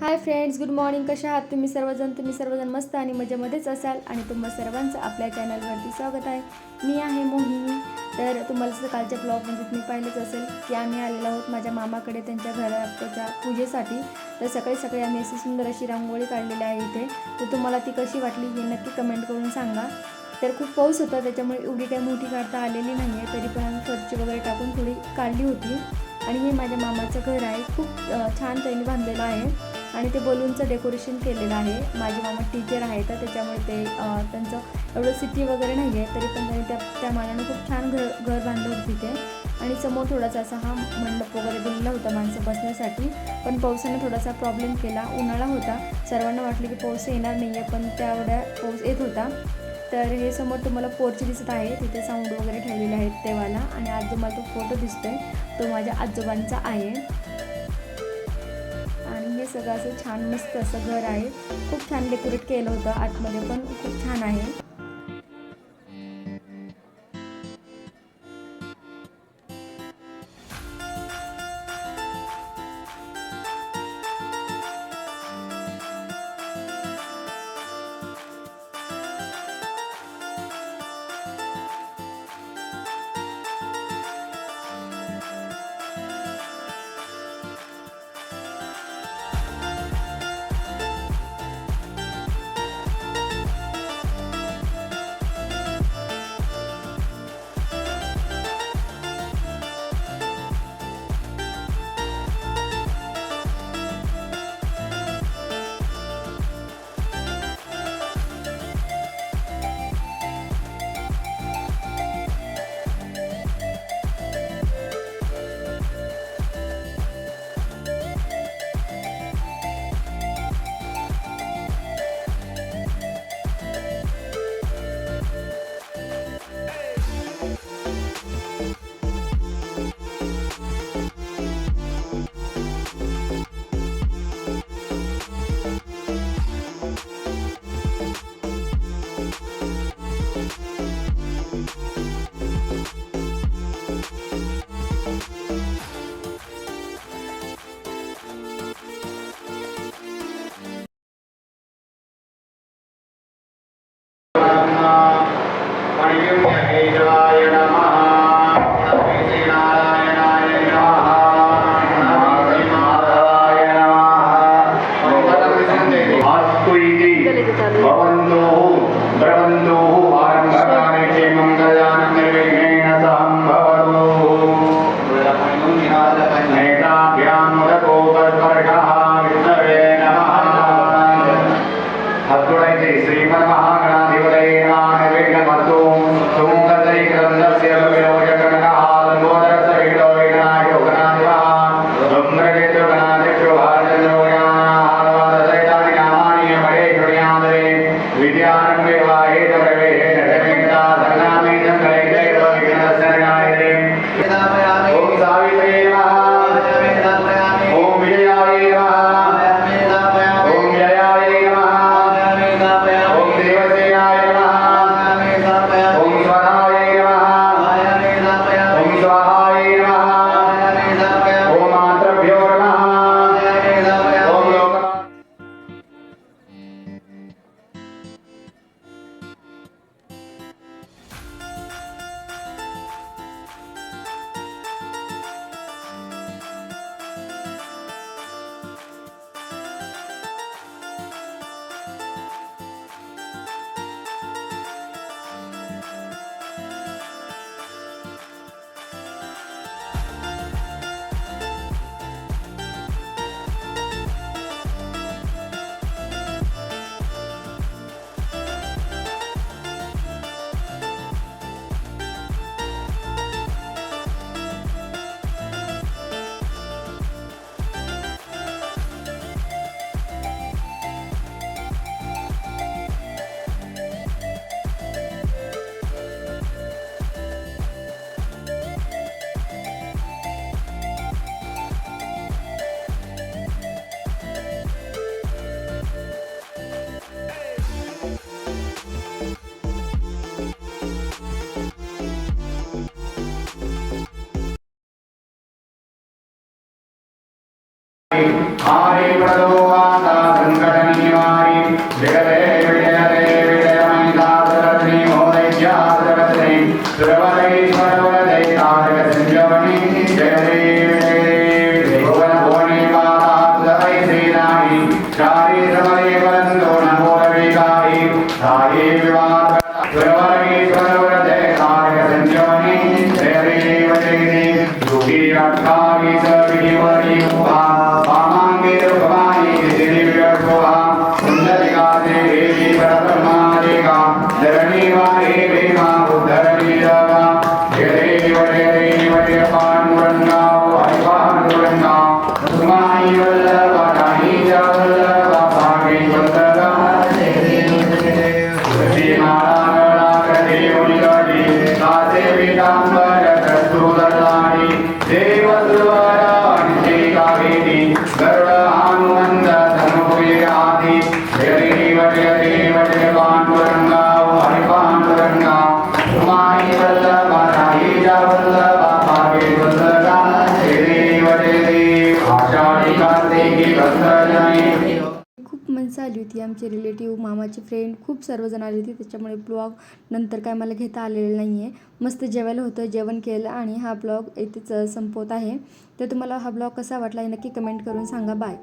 Hi friends good morning. कशा आहात तुम्ही सर्वजण? तुम्ही सर्वजण मस्त आणि मजेमध्येच असाल आणि तुम्हा सर्वांचं आपल्या चॅनलवरती स्वागत आहे. मी आहे मोहिनी. तर तुम्हाला सकाळच्या ब्लॉगमध्ये तुम्ही पाहिलंच असेल की आम्ही आलेलो आहोत माझ्या मामाकडे त्यांच्या घराच्या पूजेसाठी. तर सकाळी सकाळी आम्ही अशी सुंदर अशी रांगोळी काढलेली आहे इथे. तर तुम्हाला ती कशी वाटली हे नक्की कमेंट करून सांगा. तर खूप पाऊस होता त्याच्यामुळे एवढी काही मोठी काढता आलेली नाही आहे तरी पण आम्ही फरची वगैरे टाकून थोडी काढली होती. आणि हे माझ्या मामाचं घर आहे. खूप छान त्यांनी बांधलेलं आहे. आणि ते बलूनचं डेकोरेशन केलेलं आहे. माझे मामा टीचर आहे तर त्याच्यामुळे ते त्यांचं एवढं सिटी वगैरे नाही आहे तरी पण त्यांनी त्या त्या मानानं खूप छान घर घर बांधलं होतं तिथे. आणि समोर थोडासा असा हा मंडप वगैरे दिलेला होता माणसं बसण्यासाठी. पण पावसाने थोडासा प्रॉब्लेम केला उन्हाळा होता. सर्वांना वाटलं की पाऊस येणार नाही आहे पण त्यावेळेला पाऊस येत होता. तर हे समोर तुम्हाला पोर्च दिसत आहे. तिथे साऊंड वगैरे ठेवलेले आहेत तेवाला आणि आज जो मला तो फोटो दिसतोय. तो माझ्या आजोबांचा आहे. सगळं असं छान मस्त असं घर आहे. खूप छान डेकोरेट केलं होतं आतमध्ये पण खूप छान आहे. you Christ. माणसं आली होती आमचे रिलेटिव्ह मामाचे फ्रेंड खूप सर्वजण आले होते. त्याच्यामुळे ब्लॉग नंतर काय मला घेता आलेलं नाही आहे मस्त जेवायला होतं जेवण केलं आणि हा ब्लॉग इथेच संपवत आहे. तर तुम्हाला हा ब्लॉग कसा वाटला हे नक्की कमेंट करून सांगा. बाय